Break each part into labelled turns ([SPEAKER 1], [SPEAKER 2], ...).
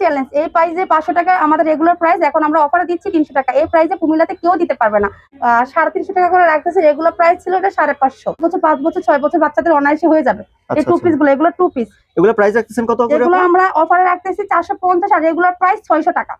[SPEAKER 1] Challenge এই প্রাইসে পাঁচশো টাকা আমাদের রেগুলার প্রাইস এখন আমরা অফারে দিচ্ছি তিনশো টাকা। এই প্রাইসে কুমিল্লাতে কেউ দিতে পারবে না। সাড়ে তিনশো টাকা করে রাখতেছে রেগুলার প্রাইস ছিল এটা সাড়ে পাঁচশো। বছর পাঁচ বছর ছয় বছর বাচ্চাদের অনায়াসে হয়ে যাবে। এই
[SPEAKER 2] আচ্ছা
[SPEAKER 1] টু
[SPEAKER 2] আচ্ছা।
[SPEAKER 1] পিসগুলো এগুলো টু পিস
[SPEAKER 2] এগুলো প্রাইস রাখতেছেন কত করে
[SPEAKER 1] এগুলো আমরা অফারে রাখতেছি চারশো পঞ্চাশ আর রেগুলার প্রাইস ছয়শো টাকা।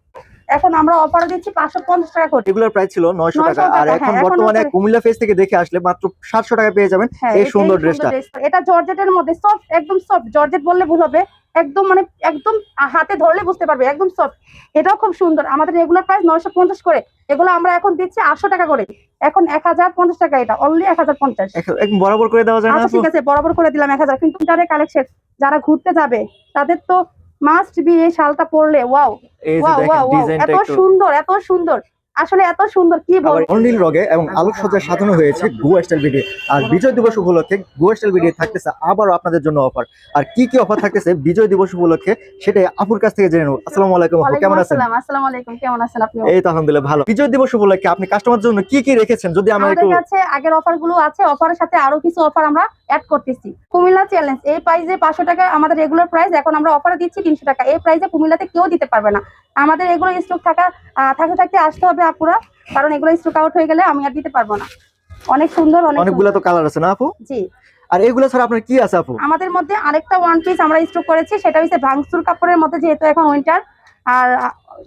[SPEAKER 1] এখন আমরা অফার দিচ্ছি পাঁচশো পঞ্চাশ টাকা করে।
[SPEAKER 2] এগুলোর প্রাইস ছিল নয়শো টাকা। আর এখন
[SPEAKER 1] হ্যাঁ,
[SPEAKER 2] বর্তমানে কুমিল্লা ফেস থেকে দেখে আসলে মাত্র সাতশো টাকা পেয়ে যাবেন
[SPEAKER 1] হ্যাঁ
[SPEAKER 2] এই
[SPEAKER 1] এই-
[SPEAKER 2] সুন্দর ড্রেসটা।
[SPEAKER 1] এটা জর্জেটের মধ্যে সফট একদম সফট জর্জেট বললে ভুল হবে। একদম মানে একদম হাতে ধরলে বুঝতে পারবে একদম সফট এটাও খুব সুন্দর। আমাদের রেগুলার প্রাইস নয়শো পঞ্চাশ করে। এগুলো আমরা এখন দিচ্ছি আটশো টাকা করে। এখন এক হাজার পঞ্চাশ টাকা এটা অনলি এক হাজার পঞ্চাশ।
[SPEAKER 2] বরাবর করে দেওয়া যায়
[SPEAKER 1] আচ্ছা ঠিক আছে বরাবর করে দিলাম এক হাজার। কিন্তু যারা কালেকশন যারা ঘুরতে যাবে তাদের তো মাস্ট বি এই শালটা পরলে ওয়াও ওয়াও ওয়াও এত সুন্দর এত সুন্দর। আসলে এত সুন্দর কি
[SPEAKER 2] আবার
[SPEAKER 1] বলব?
[SPEAKER 2] অনিল রগে এবং আলোকসজ্জায় সাজানো হয়েছে গুয়া স্টাইল ভিডিও আর বিজয় দিবস উপলক্ষে গুয়া স্টাইল ভিডিও থাকতেছে আবারও আপনাদের জন্য অফার। আর কি কি অফার থাকতেছে বিজয় দিবস উপলক্ষে সেটাই আপুর কাছ থেকে জেনে নেব। আসসালামু আলাইকুম আপু কেমন আছেন?
[SPEAKER 1] আসসালাম আলাইকুম কেমন আছেন আপনি?
[SPEAKER 2] এই তো আলহামদুলিল্লাহ ভালো। বিজয় দিবস উপলক্ষে আপনি কাস্টমারদের জন্য কি কি রেখেছেন? যদি আমরা
[SPEAKER 1] আমাদের
[SPEAKER 2] একটু
[SPEAKER 1] কাছে আগের অফারগুলো আছে অফারের সাথে আরও কিছু অফার আমরা অ্যাড করতেছি। কুমিল্লা চ্যালেঞ্জ এই প্রাইসে পাঁচশো টাকা আমাদের রেগুলার প্রাইস এখন আমরা অফারে দিচ্ছি তিনশো টাকা। এই প্রাইসে কুমিল্লাতে কেউ দিতে পারবে না। আমাদের এগুলো স্টক থাকা থাকতে থাকতে আসতে হবে আপুরা কারণ এগুলো স্টক আউট হয়ে গেলে আমি আর দিতে পারব না। অনেক সুন্দর অনেক
[SPEAKER 2] অনেকগুলো তো কালার আছে না আপু?
[SPEAKER 1] জি।
[SPEAKER 2] আর এগুলো ছাড়া আপনার কি আছে আপু?
[SPEAKER 1] আমাদের মধ্যে আরেকটা ওয়ান পিস আমরা স্টক করেছি সেটা হচ্ছে ভাংসুর কাপড়ের মধ্যে যেহেতু এখন উইন্টার আর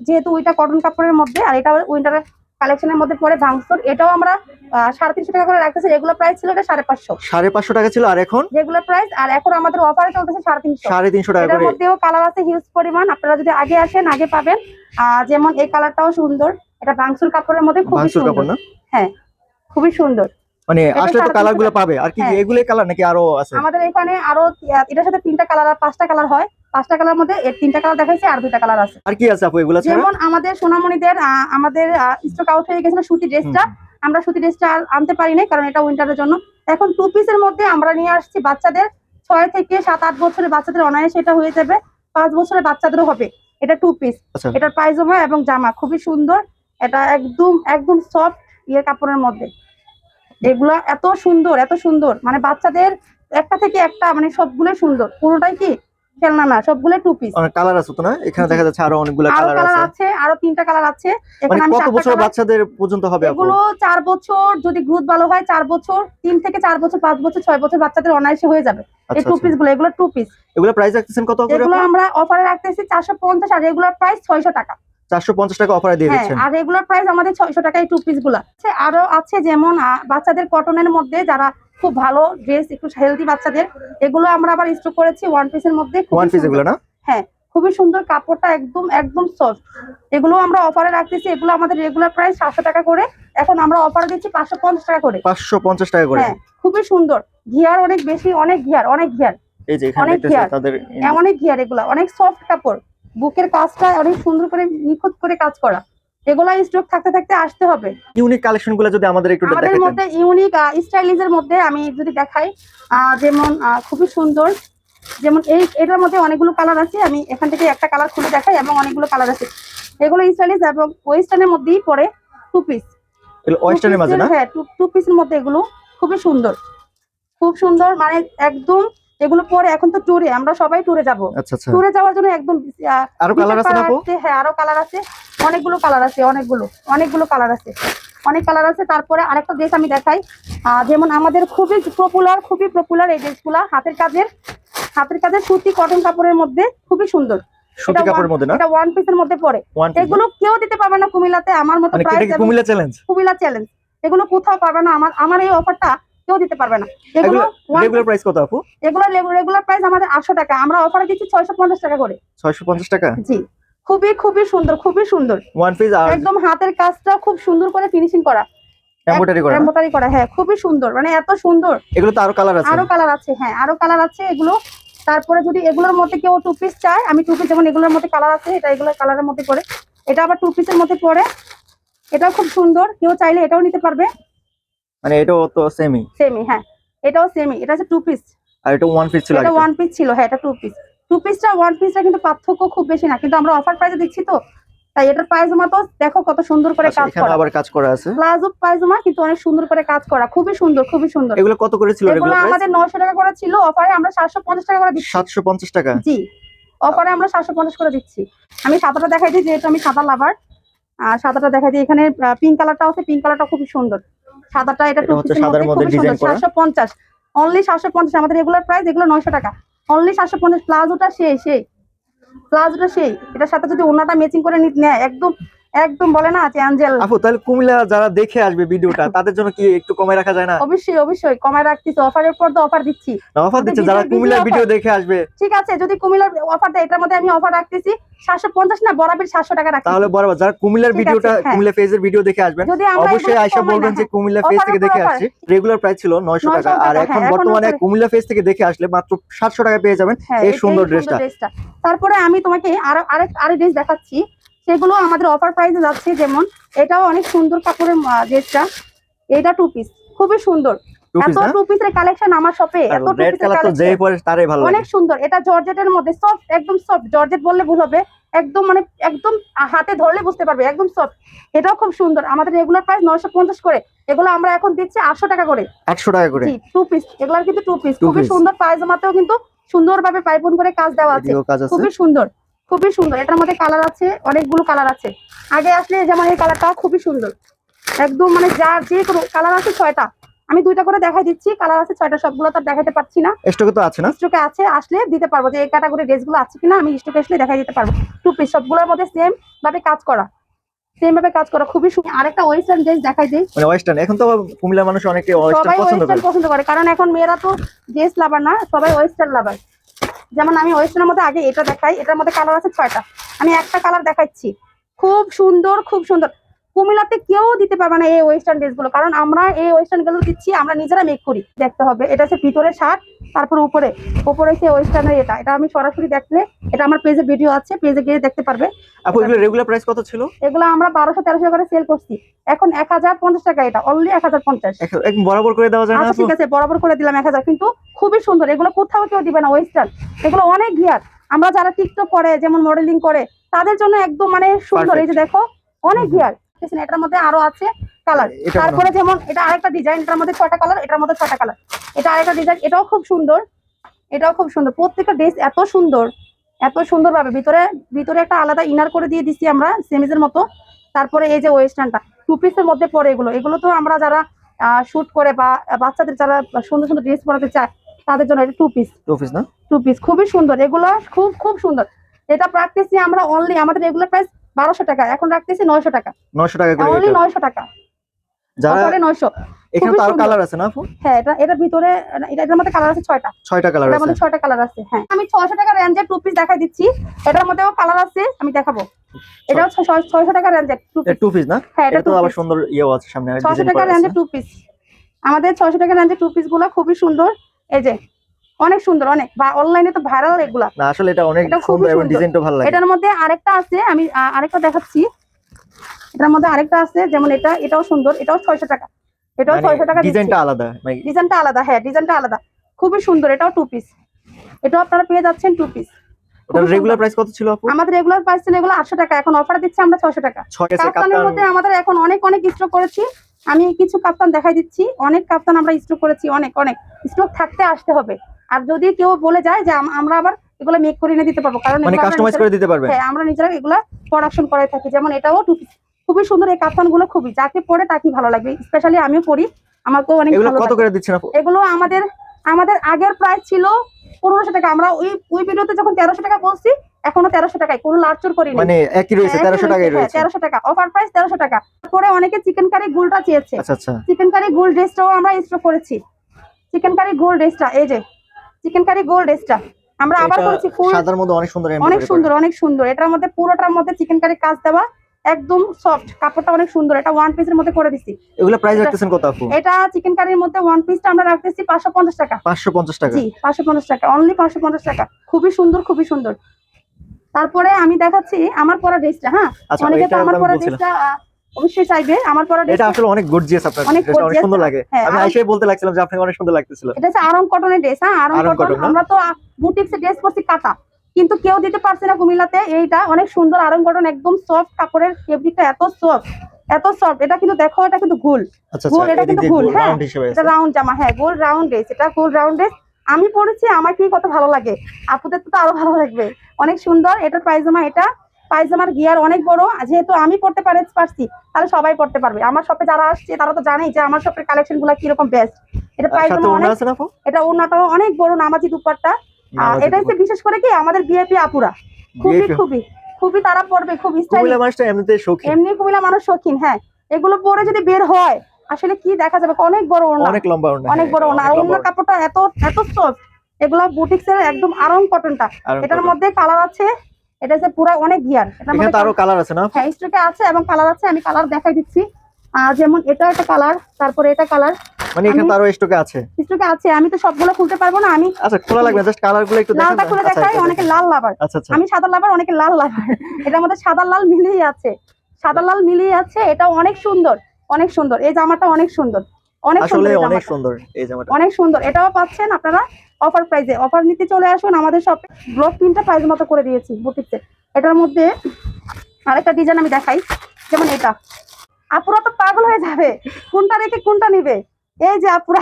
[SPEAKER 1] যেহেতু ওইটা কটন কাপড়ের মধ্যে আর এটা উইন্টার কালেকশনের মধ্যে পরে ভাংসুর এটাও আমরা সাড়ে তিনশো টাকা করে রাখতেছি রেগুলার প্রাইস ছিল এটা সাড়ে পাঁচশো।
[SPEAKER 2] সাড়ে পাঁচশো টাকা ছিল আর এখন?
[SPEAKER 1] রেগুলার প্রাইস আর এখন আমাদের অফারে চলতেছে সাড়ে তিনশো।
[SPEAKER 2] সাড়ে তিনশো টাকা
[SPEAKER 1] এটার মধ্যেও কালার আছে হিউজ পরিমাণ আপনারা যদি আগে আসেন আগে পাবেন। যেমন এই কালারটাও সুন্দর এটা ভাংসুর কাপড়ের মধ্যে খুবই সুন্দর। হ্যাঁ খুবই সুন্দর।
[SPEAKER 2] মানে আসলে তো
[SPEAKER 1] কালারগুলো
[SPEAKER 2] পাবে। আর কি
[SPEAKER 1] হ্যাঁ।
[SPEAKER 2] এগুলো কালার নাকি আরও আছে?
[SPEAKER 1] আমাদের এখানে আরও এটার সাথে তিনটা কালার আর পাঁচটা কালার হয়। পাঁচটা কালার মধ্যে এর তিনটা কালার দেখাইছে আর দুইটা কালার আছে।
[SPEAKER 2] আর কি আছে আপু এগুলো
[SPEAKER 1] যেমন আমাদের সোনামণিদের আমাদের স্টক আউট হয়ে গেছিল সুতি ড্রেসটা। আমরা সুতি ড্রেসটা আর আনতে পারি নাই কারণ এটা উইন্টারের জন্য। এখন টু পিসের মধ্যে আমরা নিয়ে আসছি বাচ্চাদের ছয় থেকে সাত আট বছরের বাচ্চাদের অনায়াসে এটা হয়ে যাবে। পাঁচ বছরের বাচ্চাদেরও হবে। এটা টু পিস
[SPEAKER 2] আচ্ছা।
[SPEAKER 1] এটার পায়জামা এবং জামা খুবই সুন্দর। এটা একদম একদম সফট ইয়ে কাপড়ের মধ্যে। এগুলো এত সুন্দর এত সুন্দর। মানে বাচ্চাদের একটা থেকে একটা মানে সবগুলোই সুন্দর। পুরোটাই কি খেলনা না সবগুলো টু পিস
[SPEAKER 2] কালার আছে তো না? এখানে দেখা যাচ্ছে আরও অনেকগুলো কালার আছে।
[SPEAKER 1] আছে আরও তিনটা কালার আছে।
[SPEAKER 2] মানে
[SPEAKER 1] এখানে আমি
[SPEAKER 2] কত বছর বাচ্চাদের পর্যন্ত হবে
[SPEAKER 1] এগুলো বছর যদি গ্রোথ ভালো হয় বছর থেকে বছর পাঁচ বছর ছয় বছর বাচ্চাদের অনায়াসে হয়ে যাবে। এই
[SPEAKER 2] আচ্ছা
[SPEAKER 1] টু
[SPEAKER 2] আচ্ছা।
[SPEAKER 1] পিসগুলো এগুলো টু পিস
[SPEAKER 2] এগুলো প্রাইস রাখতেছেন কত করে?
[SPEAKER 1] এগুলো আমরা অফারে রাখতেছি চারশো পঞ্চাশ আর রেগুলার প্রাইস ছয়শো টাকা।
[SPEAKER 2] চারশো পঞ্চাশ টাকা অফারে দিয়ে
[SPEAKER 1] হ্যাঁ
[SPEAKER 2] দিচ্ছেন।
[SPEAKER 1] আর রেগুলার প্রাইস আমাদের ছয়শো টাকা এই টু পিসগুলা আরও আছে যেমন বাচ্চাদের কটনের মধ্যে যারা খুব ভালো ড্রেস একটু হেলদি বাচ্চাদের। এগুলো আমরা আবার স্টক করেছি ওয়ান পিসের মধ্যে।
[SPEAKER 2] One piece. এগুলো না?
[SPEAKER 1] হ্যাঁ খুবই সুন্দর কাপড়টা একদম একদম সফট এগুলো আমরা অফারে রাখতেছি। এগুলো আমাদের রেগুলার প্রাইস সাতশো টাকা করে। এখন আমরা অফার দিচ্ছি পাঁচশো পঞ্চাশ টাকা করে।
[SPEAKER 2] পাঁচশো পঞ্চাশ টাকা করে?
[SPEAKER 1] হ্যাঁ খুবই সুন্দর। ঘিয়ার অনেক বেশি অনেক ঘিয়ার অনেক ঘিয়ার।
[SPEAKER 2] এই যে এখানে
[SPEAKER 1] অনেক ঘিয়ার।
[SPEAKER 2] তাদের
[SPEAKER 1] হ্যাঁ, অনেক ঘিয়ার এগুলা। অনেক সফট কাপড়। বুকের কাজটা অনেক সুন্দর করে নিখুঁত করে কাজ করা। এগুলা স্টক থাকতে থাকতে আসতে হবে।
[SPEAKER 2] ইউনিক কালেকশনগুলো যদি আমাদের একটু
[SPEAKER 1] আমাদের মধ্যে ইউনিক স্টাইলিজের মধ্যে আমি যদি দেখাই যেমন খুবই সুন্দর। যেমন এই এটার মধ্যে অনেকগুলো কালার আছে। আমি এখান থেকে একটা কালার খুলে দেখাই এবং অনেকগুলো কালার আছে। এগুলো স্টাইলিশ এবং ওয়েস্টার্নের মধ্যেই পড়ে টু পিস
[SPEAKER 2] ওয়েস্টার্নের মাঝে না?
[SPEAKER 1] হ্যাঁ টু পিসের মধ্যে এগুলো খুবই সুন্দর। খুব সুন্দর মানে একদম এগুলো পরে এখন তো ট্যুরে আমরা সবাই ট্যুরে যাব। ট্যুরে যাওয়ার জন্য একদম
[SPEAKER 2] আরও কালার আছে না আপু?
[SPEAKER 1] আছে, হ্যাঁ আরও কালার আছে। অনেকগুলো কালার আছে অনেকগুলো অনেকগুলো কালার আছে। অনেক কালার আছে তারপরে আরেকটা ড্রেস আমি দেখাই। যেমন আমাদের খুবই পপুলার খুবই পপুলার এই ড্রেসগুলা হাতের কাজের হাতের কাজের সুতি কটন কাপড়ের মধ্যে খুবই সুন্দর।
[SPEAKER 2] সুতি কাপড়ের মধ্যে না?
[SPEAKER 1] এটা ওয়ান পিসের মধ্যে পড়ে এগুলো কেউ দিতে পারবে না কুমিল্লাতে আমার মতো
[SPEAKER 2] মানে এটা
[SPEAKER 1] price
[SPEAKER 2] Cumilla challenge
[SPEAKER 1] Cumilla challenge এগুলো কোথাও পারবে না আমার আমার এই অফারটা কেউ দিতে পারবে না। এগুলো
[SPEAKER 2] রেগুলার প্রাইস কত আপু?
[SPEAKER 1] এগুলো রেগুলার প্রাইস আমাদের আটশো টাকা আমরা অফারে দিচ্ছি ছয়শো পঞ্চাশ টাকা করে।
[SPEAKER 2] ছয়শো পঞ্চাশ টাকা?
[SPEAKER 1] জি। খুবই খুবই সুন্দর খুবই সুন্দর।
[SPEAKER 2] ওয়ান পিস
[SPEAKER 1] একদম হাতের কাজটা খুব সুন্দর করে ফিনিশিং করা।
[SPEAKER 2] এমব্রয়ডারি করা?
[SPEAKER 1] এমব্রয়ডারি করা হ্যাঁ খুবই সুন্দর মানে এত সুন্দর।
[SPEAKER 2] এগুলো তো আরও কালার আছে।
[SPEAKER 1] আরও কালার আছে হ্যাঁ আরও কালার আছে এগুলো। তারপরে যদি এগুলোর মধ্যে কেউ টু পিস চায় আমি টু পিস যেমন এগুলোর মধ্যে কালার আছে এটা এগুলো কালারের মধ্যে পড়ে এটা আবার টু পিসের মধ্যে পড়ে এটাও খুব সুন্দর কেউ চাইলে এটাও নিতে পারবে।
[SPEAKER 2] মানে এটাও তো সেমই
[SPEAKER 1] সেমি হ্যাঁ এটাও সেমি এটা হচ্ছে টু পিস
[SPEAKER 2] আর এটা ওয়ান পিস ছিল
[SPEAKER 1] এটা ওয়ান পিস ছিল হ্যাঁ এটা টু পিস টু পিসটা ওয়ান পিসটা কিন্তু পার্থক্য খুব বেশি না। কিন্তু আমরা অফার প্রাইসে দিচ্ছি তো। তাই এটার পায়জামা তো দেখো কত সুন্দর করে
[SPEAKER 2] আচ্ছা,
[SPEAKER 1] কাজ করা।
[SPEAKER 2] আবার কাজ করা আছে?
[SPEAKER 1] প্লাজো পায়জামা কিন্তু অনেক সুন্দর করে কাজ করা। খুবই সুন্দর খুবই সুন্দর।
[SPEAKER 2] এগুলো কত করে ছিল
[SPEAKER 1] এগুলো আমাদের নশো টাকা করে ছিল অফারে আমরা সাতশো পঞ্চাশ টাকা করে দিচ্ছি।
[SPEAKER 2] সাতশো পঞ্চাশ টাকা?
[SPEAKER 1] জি অফারে আমরা সাতশো পঞ্চাশ করে দিচ্ছি। আমি সাদাটা দেখাই দিই যেহেতু আমি সাদা লাভার আর সাদাটা দেখাই দিই এখানে পিঙ্ক কালারটা আছে পিঙ্ক কালারটা খুবই সুন্দর। সাদাটা এটা
[SPEAKER 2] সাদার মধ্যে করা।
[SPEAKER 1] সাতশো পঞ্চাশ। অনলি সাতশো পঞ্চাশ আমাদের রেগুলার প্রাইস এগুলো নয়শো টাকা। অনলি সাতশো পঞ্চাশ প্লাজোটা সেই সেই। প্লাজোটা সেই। এটার সাথে যদি ওনাটা ম্যাচিং করে নিতে নেয়, একদম একদম বলে না যে অ্যাঞ্জেল।
[SPEAKER 2] আপু তাহলে কুমিল্লা যারা দেখে আসবে ভিডিওটা তাদের জন্য কি একটু কমে রাখা যায় না?
[SPEAKER 1] অবশ্যই অবশ্যই কমায় রাখতেছি। অফারের পর তো অফার দিচ্ছি।
[SPEAKER 2] অফার দিচ্ছে যারা কুমিল্লার ভিডিও দেখে আসবে।
[SPEAKER 1] ঠিক আছে যদি কুমিল্লার অফার দেয় এটার মধ্যে আমি অফার রাখতেছি। সাতশো পঞ্চাশ না বরাবর সাতশো টাকা রাখতেছি।
[SPEAKER 2] তাহলে বরাবর যারা কুমিল্লার ভিডিওটা
[SPEAKER 1] হ্যাঁ।
[SPEAKER 2] কুমিল্লা পেজের ভিডিও দেখে আসবেন অবশ্যই
[SPEAKER 1] কমাই
[SPEAKER 2] বলবেন যে
[SPEAKER 1] হ্যাঁ।
[SPEAKER 2] কুমিল্লা পেজ থেকে দেখে আসছি। রেগুলার প্রাইস ছিল নয়শো
[SPEAKER 1] 900
[SPEAKER 2] টাকা আর এখন
[SPEAKER 1] হ্যাঁ,
[SPEAKER 2] বর্তমানে কুমিল্লা পেজ থেকে দেখে আসলে মাত্র সাতশো টাকা পেয়ে যাবেন। এই সুন্দর ড্রেসটা
[SPEAKER 1] তারপরে আমি তোমাকে আরও আরেক আরেক ড্রেস দেখাচ্ছি। সেগুলো আমাদের অফার প্রাইসে যাচ্ছে যেমন এটাও অনেক সুন্দর কাপড়ের ড্রেসটা এটা টু পিস খুবই সুন্দর। এত টু পিসের কালেকশন আমার শপে এত টু পিসের
[SPEAKER 2] কালার তো যেই
[SPEAKER 1] কালেকশন
[SPEAKER 2] পরে তারই ভালো
[SPEAKER 1] অনেক সুন্দর এটা জর্জেটের মধ্যে সফট একদম সফট জর্জেট বললে ভুল হবে একদম মানে একদম হাতে ধরলে বুঝতে পারবে একদম সফট এটাও খুব সুন্দর আমাদের রেগুলার প্রাইস নয়শো পঞ্চাশ করে এগুলো আমরা এখন দিচ্ছি আটশো টাকা করে।
[SPEAKER 2] আটশো টাকা করে?
[SPEAKER 1] টু পিস এগুলার কিন্তু টু পিস খুবই। সুন্দর পায়জামাতেও কিন্তু সুন্দরভাবে পাইপুন করে কাজ দেওয়া আছে। খুবই সুন্দর। খুবই সুন্দর। এটার মধ্যে কালার আছে অনেকগুলো কালার আছে। আগে আসলে যেমন এই কালারটা খুবই সুন্দর। একদম মানে যার যে কোনো কালার আছে ছয়টা। আমি দুইটা করে দেখাই দিচ্ছি কালার আছে ছয়টা সবগুলো তো দেখাতে পারছি না।
[SPEAKER 2] স্টকে তো আছে না?
[SPEAKER 1] স্টকে আছে আসলে দিতে পারব। যে এই ক্যাটাগরি ড্রেসগুলো আছে কিনা আমি স্টকে আসলে দেখাই দিতে পারব। টু পিস সবগুলোর মধ্যে সেম ভাবে কাজ করা। সেম ভাবে কাজ করা খুবই সুন্দর। আরেকটা ওয়েস্টার্ন ড্রেস দেখাই দিই।
[SPEAKER 2] মানে ওয়েস্টার্ন এখন তো কুমিল্লার মানুষ অনেকে ওয়েস্টার্ন
[SPEAKER 1] সবাই
[SPEAKER 2] পছন্দ করে।
[SPEAKER 1] ওয়েস্টার্ন পছন্দ করে কারণ এখন মেয়েরা তো ড্রেস লাভার না সবাই ওয়েস্টার্ন লাভার যেমন আমি ওয়েস্টার্নের মধ্যে আগে এটা দেখাই, এটার মধ্যে কালার আছে ছয়টা। আমি একটা কালার দেখাচ্ছি। খুব সুন্দর খুব সুন্দর। কুমিলাতে কেউ দিতে পারবে না এই ওয়েস্টার্ন ড্রেসগুলো কারণ আমরা এই ওয়েস্টার্নগুলো দিচ্ছি, আমরা নিজেরা মেক করি। দেখতে হবে। এটা হচ্ছে ভিতরে শার্ট তারপর উপরে উপরে হচ্ছে ওয়েস্টার্নের এটা। এটা আমি সরাসরি দেখলে এটা আমার পেজে ভিডিও আছে পেজে গিয়ে দেখতে পারবে।
[SPEAKER 2] আপু এগুলো রেগুলার প্রাইস কত ছিল?
[SPEAKER 1] এগুলো আমরা বারোশো তেরোশো করে সেল করছি। এখন এক হাজার পঞ্চাশ টাকা এটা অনলি এক হাজার পঞ্চাশ।
[SPEAKER 2] একদম বরাবর করে দেওয়া যায় না
[SPEAKER 1] আচ্ছা ঠিক আছে বরাবর করে দিলাম এক হাজার কিন্তু খুবই সুন্দর। এগুলো কোথাও কেউ দিবে না ওয়েস্টার্ন এগুলো অনেক ঘিয়ার আমরা যারা টিকটক করে যেমন মডেলিং করে তাদের জন্য একদম মানে সুন্দর। এই যে দেখো অনেক ঘিয়ার এটার মধ্যে আরও আছে। কালার। তারপরে যেমন এটা আরেকটা ডিজাইন এটার মধ্যে ছয়টা কালার এটার মধ্যে ছয়টা কালার এটা আরেকটা ডিজাইন এটাও খুব সুন্দর। এটাও খুব সুন্দর। প্রত্যেকটা ড্রেস এত সুন্দর এত সুন্দর ভাবে ভিতরে ভিতরে একটা আলাদা ইনার করে দিয়ে দিচ্ছি আমরা সেমিজের মতো। তারপরে এই যে ওয়েস্টার্নটা টু পিসের মধ্যে পরে এগুলো। এগুলো তো আমরা যারা শুট করে বা বাচ্চাদের যারা সুন্দর সুন্দর ড্রেস পরাতে চায় তাদের জন্য এটা টু পিস
[SPEAKER 2] টু পিস না?
[SPEAKER 1] টু পিস খুবই সুন্দর। এগুলো খুব খুব সুন্দর। এটা রাখতেছি আমরা অনলি আমাদের এগুলো প্রাইস বারোশো টাকা। এখন রাখতেছি নয়শো টাকা।
[SPEAKER 2] নয়শো টাকা
[SPEAKER 1] অনলি নয়শো টাকা।
[SPEAKER 2] যারা
[SPEAKER 1] অফারে নয়শো।
[SPEAKER 2] এখানে
[SPEAKER 1] খুবই
[SPEAKER 2] তো আরও
[SPEAKER 1] সুন্দর।
[SPEAKER 2] কালার আছে না আপু?
[SPEAKER 1] হ্যাঁ এটা এটার ভিতরে এটা এটার মধ্যে কালার আছে ছয়টা।
[SPEAKER 2] ছয়টা কালার
[SPEAKER 1] এটার মধ্যে কালার আছে হ্যাঁ। আমি ছয়শো টাকা রেঞ্জের টু পিস দেখাই দিচ্ছি। এটার মধ্যেও কালার আছে আমি দেখাবো। এটাও ছয়শো টাকা রেঞ্জের টু পিস
[SPEAKER 2] টু পিস না?
[SPEAKER 1] হ্যাঁ এটা
[SPEAKER 2] এটা তো আবার সুন্দর ইয়েও আছে সামনে
[SPEAKER 1] ছয়শো
[SPEAKER 2] design
[SPEAKER 1] টাকা রেঞ্জের টু পিস আমাদের ছয়শো টাকা রেঞ্জের টু পিসগুলো খুবই সুন্দর। এই যে অনেক সুন্দর অনেক। বা অনলাইনে তো ভাইরাল এগুলা।
[SPEAKER 2] না আসলে এটা অনেক সুন্দর এবং ডিজাইনটা ভালো লাগে।
[SPEAKER 1] এটার মধ্যে আরেকটা আছে আমি আরেকটা দেখাচ্ছি। এটার মধ্যে আরেকটা আছে যেমন এটা এটাও সুন্দর এটাও ছয়শো টাকা। এটাও ছয়শো টাকা
[SPEAKER 2] ডিজাইনটা আলাদা মানে
[SPEAKER 1] ডিজাইনটা আলাদা হ্যাঁ ডিজাইনটা আলাদা। খুবই সুন্দর এটাও টু পিস এটাও আপনারা পেয়ে যাচ্ছেন টু পিস
[SPEAKER 2] রেগুলার প্রাইস কত ছিল আপু?
[SPEAKER 1] আমাদের রেগুলার প্রাইস ছিল এগুলো আটশো টাকা এখন অফার দিচ্ছি আমরা ছয়শো টাকা। কাপ্তানের মধ্যে আমাদের এখন অনেক অনেক স্টক করেছি। আমি কিছু কাপ্তান দেখাই দিচ্ছি। অনেক কাপ্তান আমরা স্টক করেছি অনেক অনেক। স্টক থাকতে আসতে হবে। আর যদি কেউ বলে যায় যে আমরা আবার এগুলো মেক করে এনে দিতে পারব কারণ
[SPEAKER 2] মানে কাস্টমাইজ করে দিতে পারবে?
[SPEAKER 1] হ্যাঁ আমরা নিজেরা এগুলা প্রোডাকশন করে থাকি। যেমন এটাও টু পিস খুবই সুন্দর এই কাপ্তানগুলো খুবই যাকে পরে তাকে ভালো লাগবে। স্পেশালি আমিও পরি আমাকেও অনেক
[SPEAKER 2] এগুলো কত করে দিচ্ছেন আপু?
[SPEAKER 1] এগুলো আমাদের আমাদের আগের প্রাইস ছিল পনেরোশো টাকা। আমরা ওই ওই ভিডিওতে যখন তেরোশো টাকা বলছি এখনও তেরোশো টাকায় কোনো লাচুর করিনি।
[SPEAKER 2] মানে একই রয়েছে তেরোশো টাকাই রয়েছে।
[SPEAKER 1] তেরোশো টাকা। অফার প্রাইস তেরোশো টাকা। তারপরে অনেকে চিকেন কারি গুলটা চেয়েছে।
[SPEAKER 2] আচ্ছা আচ্ছা।
[SPEAKER 1] চিকেন কারি গোল ড্রেসটাও আমরা স্টক করেছি। চিকেন কারি গোল ড্রেসটা এই যে চিকেন কারি গোল ড্রেসটা আমরা আবার করেছি ফুল
[SPEAKER 2] সাদার মধ্যে অনেক সুন্দর
[SPEAKER 1] অনেক সুন্দর অনেক সুন্দর। এটার মধ্যে পুরোটার মধ্যে চিকেন কারি কাজ দেওয়া একদম সফট কাপড়টা অনেক সুন্দর। এটা ওয়ান পিসের মধ্যে করে দিছি।
[SPEAKER 2] এগুলো প্রাইস রাখতেছেন কত আপু?
[SPEAKER 1] এটা চিকেন কারির মধ্যে ওয়ান পিসটা আমরা রাখতেছি পাঁচশো পঞ্চাশ টাকা।
[SPEAKER 2] পাঁচশো পঞ্চাশ টাকা।
[SPEAKER 1] জি পাঁচশো পঞ্চাশ টাকা। অনলি পাঁচশো পঞ্চাশ টাকা। খুবই সুন্দর খুবই সুন্দর। তারপরে আমি দেখাচ্ছি আমার পরা ড্রেসটা হ্যাঁ?
[SPEAKER 2] আচ্ছা
[SPEAKER 1] অনেকে তো আমার
[SPEAKER 2] আমি
[SPEAKER 1] পরা ড্রেসটা অবশ্যই চাইবে। আমার পরা
[SPEAKER 2] এটা আসলে অনেক গর্জিয়াস আপনার
[SPEAKER 1] অনেক
[SPEAKER 2] সুন্দর লাগে।
[SPEAKER 1] হ্যাঁ,
[SPEAKER 2] আমি আইসাই বলতে লাগছিলাম যে আপনাকে অনেক সুন্দর লাগতেছিল।
[SPEAKER 1] এটা হচ্ছে আরং কটনের ড্রেস হ্যাঁ? আরং কটন আমরা তো বুটিক্সে ড্রেস করছি কাটা। কিন্তু কেউ দিতে পারছে না কুমিল্লাতে। এইটা অনেক সুন্দর আরং কটন একদম সফট কাপড়ের ফেব্রিকটা এত সফট এত সফট এটা কিন্তু দেখো এটা কিন্তু গোল।
[SPEAKER 2] আচ্ছা
[SPEAKER 1] গোল,
[SPEAKER 2] আচ্ছা
[SPEAKER 1] এটা কিন্তু গোল, হ্যাঁ।
[SPEAKER 2] রাউন্ড
[SPEAKER 1] এটা রাউন্ড জামা হ্যাঁ গোল রাউন্ড ড্রেস এটা গোল রাউন্ড ড্রেস আমি পড়েছি আমাকে কত ভালো লাগে? আপুদের তো আরও ভালো লাগবে। অনেক সুন্দর এটার পায়জামা এটা পায়জামার গিয়ার অনেক বড়। যেহেতু আমি পড়তে পারে পারছি তাহলে সবাই পড়তে পারবে। আমার শপে যারা আসছে তারা তো জানেই যে আমার শপের কালেকশনগুলা কীরকম বেস্ট এটা পায়জামা অনেক এটা ওনাটাও অনেক বড় নামাজি দুপাট্টা। আর এটা হচ্ছে বিশেষ করে কি আমাদের বিএপি আপুরা। খুবই খুবই খুবই তারা পড়বে খুব স্টাইল
[SPEAKER 2] এমনিতে শৌখিন।
[SPEAKER 1] এমনি কুমিল্লা মানুষ শৌখিন হ্যাঁ। এগুলো পরে যদি বের হয় আসলে কি দেখা যাবে? অনেক বড় ওড়না।
[SPEAKER 2] অনেক লম্বা ওনা
[SPEAKER 1] অনেক বড় ওড়না। আর ওড়নার কাপড়টা এত এত সফট এগুলো বুটিক্স এর একদম আরং কটনটা এটার মধ্যে কালার আছে এটা হচ্ছে পুরো অনেক গিয়ার এটার মধ্যে
[SPEAKER 2] আরও কালার আছে না?
[SPEAKER 1] হ্যাঁ স্টকে আছে এবং কালার আছে আমি কালার দেখাই দিচ্ছি। আর যেমন এটা একটা কালার তারপরে এটা কালার
[SPEAKER 2] মানে এখানে তো আরও স্টকে আছে।
[SPEAKER 1] স্টকে আছে আমি তো সবগুলো খুলতে পারব না আমি
[SPEAKER 2] আচ্ছা খোলা লাগবে জাস্ট কালারগুলো একটু দেখান।
[SPEAKER 1] লালটা খুলে
[SPEAKER 2] আচ্ছা,
[SPEAKER 1] দেখাই অনেকে লাল লাভার
[SPEAKER 2] আচ্ছা আচ্ছা।
[SPEAKER 1] আমি সাদা লাভার অনেকে লাল লাভার এটার মধ্যে সাদা লাল মিলিয়ে আছে। সাদা লাল মিলিয়ে আছে এটা অনেক সুন্দর অনেক সুন্দর। এই জামাটা অনেক সুন্দর অনেক সুন্দর
[SPEAKER 2] অনেক। সুন্দর এই জামাটা।
[SPEAKER 1] অনেক সুন্দর এটাও পাচ্ছেন আপনারা অফার প্রাইসে অফার নিতে চলে আসুন আমাদের শপে ব্লক তিনটা প্রাইস মতো করে দিয়েছি বুটিকতে এটার মধ্যে আরেকটা ডিজাইন আমি দেখাই যেমন এটা। আপুরা তো পাগল হয়ে যাবে কোনটা রেখে কোনটা নিবে? এই যে আপুরা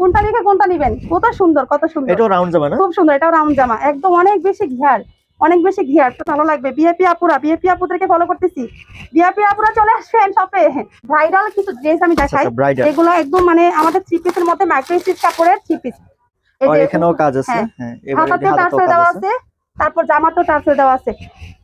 [SPEAKER 1] কোনটা রেখে কোনটা নিবেন? কত সুন্দর কত সুন্দর।
[SPEAKER 2] এটাও রাউন্ড জামা না?
[SPEAKER 1] খুব সুন্দর এটাও রাউন্ড জামা। একদম অনেক বেশি ঘিয়ার অনেক বেশি ঘিয়ার তো ভালো লাগবে। বিএপি আপুরা বিএপি আপুদেরকে ফলো করতেছি। বিএপি আপুরা চলে আসবেন শপে ব্রাইডাল কিছু ড্রেস আমি
[SPEAKER 2] আচ্ছা
[SPEAKER 1] দেখাই।
[SPEAKER 2] আচ্ছা
[SPEAKER 1] এগুলো একদম মানে আমাদের থ্রি পিসের মধ্যে মাইক্রো স্টিচ কাপড়ের থ্রি পিস
[SPEAKER 2] এখানেও কাজ আছে।
[SPEAKER 1] হ্যাঁ।
[SPEAKER 2] হ্যাঁ
[SPEAKER 1] হাতাতে
[SPEAKER 2] হাতে
[SPEAKER 1] টার্সেল দেওয়া আছে। তারপর জামাতেও টার্সেল দেওয়া আছে।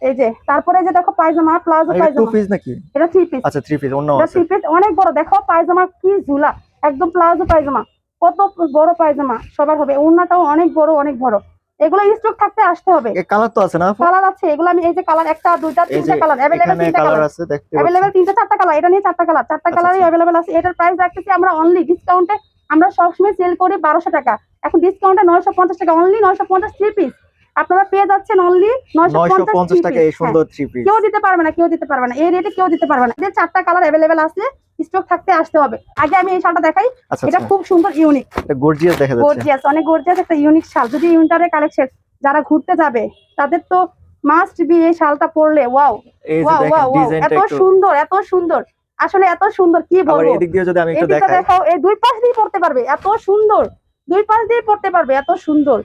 [SPEAKER 1] এই যে তারপরে যে দেখো পায়জামা প্লাজো পায়জামা টু
[SPEAKER 2] পিস নাকি?
[SPEAKER 1] এটা থ্রি পিস
[SPEAKER 2] আচ্ছা থ্রি পিস অন্য আছে।
[SPEAKER 1] থ্রি পিস অনেক বড়। দেখো পায়জামা কি ঝুলা। একদম প্লাজো পায়জামা। কত বড় পায়জামা সবার হবে। ওড়নাটাও অনেক বড় অনেক বড়। এগুলো স্টক থাকতে আসতে হবে।
[SPEAKER 2] কালার তো আছে না
[SPEAKER 1] কালার আছে। এগুলো আমি এই যে কালার একটা দুইটা তিনটা কালার
[SPEAKER 2] এখানে
[SPEAKER 1] তিনটা
[SPEAKER 2] কালার আছে দেখতে
[SPEAKER 1] অ্যাভেলেবেল তিনটা চারটা কালার এটা নিয়ে চারটা কালার চারটা
[SPEAKER 2] আচ্ছা,
[SPEAKER 1] কালারই
[SPEAKER 2] আচ্ছা।
[SPEAKER 1] অ্যাভেলেবেল আছে। এটার প্রাইস রাখতেছি আমরা অনলি ডিসকাউন্টে আমরা সবসময় সেল করি বারোশো টাকা। এখন ডিসকাউন্টে নয়শো পঞ্চাশ টাকা। অনলি নয়শো পঞ্চাশ থ্রি পিস আপনারা পেয়ে যাচ্ছেন অনলি নয়শো পঞ্চাশ
[SPEAKER 2] টাকা এই সুন্দর থ্রি পিস
[SPEAKER 1] হ্যাঁ। কেউ দিতে পারবে না কেউ দিতে পারবে না। এই রেটে কেউ দিতে পারবে না। এদের চারটা কালার অ্যাভেলেবেল আছে স্টক থাকতে আসতে হবে। আগে আমি এই শালটা দেখাই।
[SPEAKER 2] আচ্ছা
[SPEAKER 1] এটা
[SPEAKER 2] আচ্ছা।
[SPEAKER 1] খুব সুন্দর ইউনিক
[SPEAKER 2] এটা গর্জিয়াস দেখা যাচ্ছে।
[SPEAKER 1] গর্জিয়াস অনেক গর্জিয়াস একটা ইউনিক শাল। যদি উইন্টারের কালেকশন যারা ঘুরতে যাবে তাদের তো মাস্ট বি এই শালটা পরলে ওয়াও ওয়াও ওয়াও এত সুন্দর এত সুন্দর। আসলে এত সুন্দর কি বলব?
[SPEAKER 2] এদিক দিয়ে যদি আমি একটু দেখাই।
[SPEAKER 1] দেখাও এই দুই পাশ দিয়ে পড়তে পারবে এত সুন্দর। দুই পাশ দিয়ে পড়তে পারবে এত সুন্দর।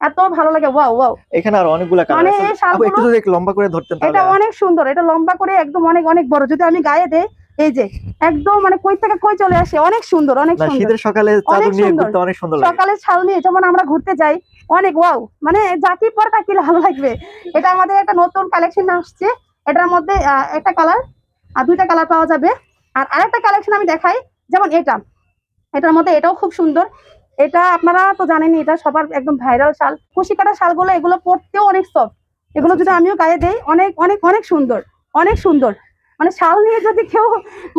[SPEAKER 1] এত ভালো লাগে ওয়াও ওয়াও।
[SPEAKER 2] এখানে আর অনেকগুলা কালার
[SPEAKER 1] মানে
[SPEAKER 2] আছে। একটু যদি লম্বা করে ধরতেন
[SPEAKER 1] এটা অনেক সুন্দর এটা লম্বা করে একদম অনেক অনেক বড়। যদি আমি গায়ে দেই এই যে একদম মানে কই থেকে কই চলে আসে অনেক সুন্দর অনেক সুন্দর।
[SPEAKER 2] শীতের সকালে চাদর নিয়ে ঘুরতে অনেক সুন্দর লাগে।
[SPEAKER 1] সকালে ছাল নিয়ে যেমন আমরা ঘুরতে যাই অনেক ওয়াও। মানে জাকি পর তাকে ভালো লাগবে। এটা আমাদের একটা নতুন কালেকশন আসছে। এটার মধ্যে একটা কালার আর দুইটা কালার পাওয়া যাবে। আর আরেকটা কালেকশন আমি দেখাই যেমন এটা। এটার মধ্যে এটাও খুব সুন্দর। এটা আপনারা তো জানেনই এটা সবার একদম ভাইরাল শাল। কুশি কাটা শালগুলো এগুলো পরতেও অনেক সফট এগুলো যদি আমিও গায়ে দেই অনেক অনেক অনেক সুন্দর অনেক সুন্দর। মানে শাল নিয়ে যদি কেউ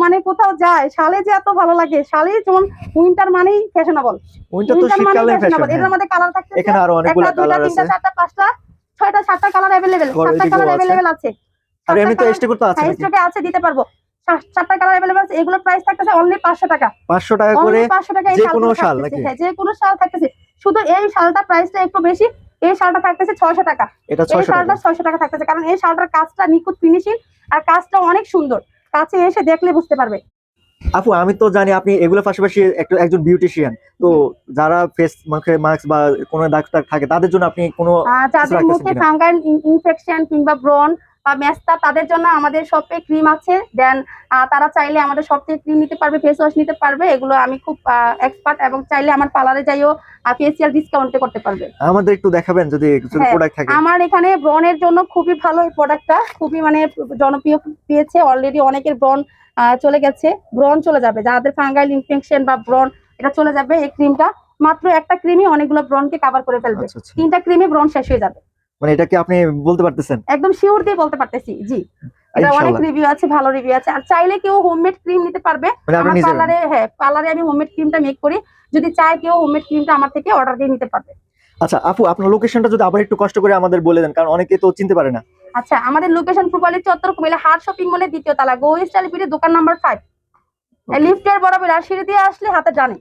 [SPEAKER 1] মানে কোথাও যায় শালে যে এত ভালো লাগে শালে যেমন উইন্টার মানেই ফ্যাশনেবল
[SPEAKER 2] উইন্টার তো
[SPEAKER 1] মানে
[SPEAKER 2] শীতকালে
[SPEAKER 1] fashionable।
[SPEAKER 2] ফ্যাশন
[SPEAKER 1] এটার মধ্যে কালার থাকতেছে
[SPEAKER 2] এখানে আরও অনেকগুলো
[SPEAKER 1] একটা দুইটা
[SPEAKER 2] কালার
[SPEAKER 1] তিনটা চারটা পাঁচটা ছয়টা সাতটা কালার অ্যাভেলেবেল সাতটা কালার
[SPEAKER 2] আছে।
[SPEAKER 1] অ্যাভেলেবেল আছে।
[SPEAKER 2] আর এমনি তো
[SPEAKER 1] সাতটা
[SPEAKER 2] স্টে করতে আছে
[SPEAKER 1] স্টকে আছে দিতে পারব। কালার অ্যাভেলেবেল আছে। এগুলো প্রাইস থাকতেছে অনলি পাঁচশো টাকা।
[SPEAKER 2] পাঁচশো টাকা করে
[SPEAKER 1] অনলি পাঁচশো টাকা
[SPEAKER 2] যে কোনো শাল নাকি?
[SPEAKER 1] হ্যাঁ যে কোনো শাল থাকতেছে। শুধু এই শালটা প্রাইসটা একটু বেশি এই শালটা থাকতেছে ছয়শো টাকা।
[SPEAKER 2] এটা
[SPEAKER 1] এই
[SPEAKER 2] ছয়শো
[SPEAKER 1] শালটা
[SPEAKER 2] টাকা।
[SPEAKER 1] ছয়শো টাকা থাকতেছে। কারণ এই শালটার কাজটা নিখুঁত ফিনিশিং আর কাজটা অনেক সুন্দর। কাছে এসে দেখলে বুঝতে পারবে।
[SPEAKER 2] আপু আমি তো জানি আপনি এগুলোর পাশাপাশি একটা একজন বিউটিশিয়ান তো যারা ফেস মুখে মাস্ক বা কোনো টাগ থাকে তাদের জন্য আপনি কোনো
[SPEAKER 1] যাদের মুখে ফাঙ্গাল ইনফেকশন কিংবা ব্রন বা মেস্তা তাদের জন্য আমাদের শপে ক্রিম আছে। দেন তারা চাইলে আমাদের শপ থেকে ক্রিম নিতে পারবে ফেস ওয়াশ নিতে পারবে। এগুলো আমি খুব এক্সপার্ট এবং চাইলে আমার পার্লারে যাইও ফেসিয়াল ডিসকাউন্টে করতে পারবে।
[SPEAKER 2] আমাদের একটু দেখাবেন যদি কিছু
[SPEAKER 1] হ্যাঁ,
[SPEAKER 2] প্রোডাক্ট থাকে।
[SPEAKER 1] আমার এখানে ব্রনের জন্য খুবই ভালো এই প্রোডাক্টটা খুবই মানে জনপ্রিয় পেয়েছে। অলরেডি অনেকের ব্রন চলে গেছে। ব্রন চলে যাবে। যাদের ফাঙ্গাইল ইনফেকশন বা ব্রন এটা চলে যাবে এই ক্রিমটা মাত্র একটা ক্রিমই অনেকগুলো ব্রনকে কাভার করে ফেলবে।
[SPEAKER 2] আচ্ছা আচ্ছা।
[SPEAKER 1] তিনটা ক্রিমে ব্রন শেষ হয়ে যাবে।
[SPEAKER 2] মানে এটা কি আপনি বলতে পারতেছেন?
[SPEAKER 1] একদম শিওর দিয়ে বলতে পারতেছি জি। এটা অনেক রিভিউ আছে ভালো রিভিউ আছে। আর চাইলে কেউ হোমমেড ক্রিম নিতে পারবে।
[SPEAKER 2] মানে
[SPEAKER 1] আমার পার্লারে হ্যাঁ পার্লারে আমি হোমমেড ক্রিমটা মেক করি। যদি চায় কেউ হোমমেড ক্রিমটা আমার থেকে অর্ডার দিয়ে নিতে পারবে।
[SPEAKER 2] আচ্ছা আপু আপনার লোকেশনটা যদি আবার একটু কষ্ট করে আমাদের বলে দেন কারণ অনেকে তো চিনতে পারে না।
[SPEAKER 1] আচ্ছা আমাদের লোকেশন পূর্বালী চত্বর কুমিল্লা হাট শপিং মলের দ্বিতীয় তালা গো স্টাইল দোকান নাম্বার ফাইভ লিফটের বরাবর আর সিঁড়ি দিয়ে আসলে হাতে জানে।